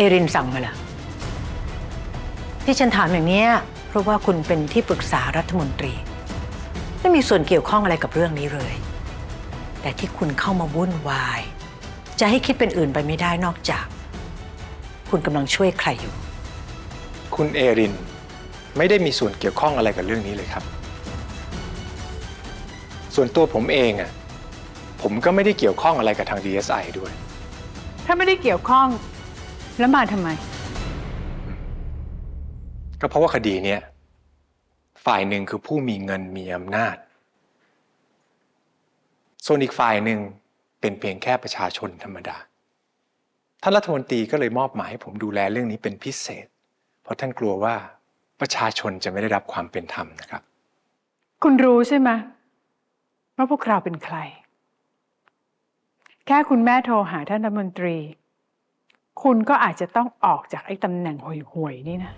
เอรินสั่งมาล่ะที่ฉันถามอย่างเนี้ยเพราะว่าคุณเป็นที่ปรึกษารัฐมนตรี ไม่มีส่วนเกี่ยวข้องอะไรกับเรื่องนี้เลย แต่ที่คุณเข้ามาวุ่นวาย จะให้คิดเป็นอื่นไปไม่ได้นอกจาก คุณกำลังช่วยใครอยู่ คุณเอรินไม่ได้มีส่วนเกี่ยวข้องอะไรกับเรื่องนี้เลยครับ ส่วนตัวผมเองอะผมก็ไม่ได้เกี่ยวข้องอะไรกับทาง DSI ด้วย ถ้าไม่ได้เกี่ยวข้อง แล้วมาทำไม ก็เพราะว่าคดีเนี้ยฝ่ายหนึ่งคือผู้มีเงินมีอำนาจ ส่วนอีกฝ่ายหนึ่งเป็นเพียงแค่ประชาชนธรรมดา ท่านรัฐมนตรีก็เลยมอบหมายให้ผมดูแลเรื่องนี้เป็นพิเศษ เพราะท่านกลัวว่าประชาชนจะไม่ได้รับความเป็นธรรมนะครับ คุณรู้ใช่ไหมว่าพวกเราเป็นใคร แค่คุณแม่โทรหาท่านรัฐมนตรี คุณก็อาจจะต้องออกจากไอ้ตำแหน่งห่วยๆนี่นะ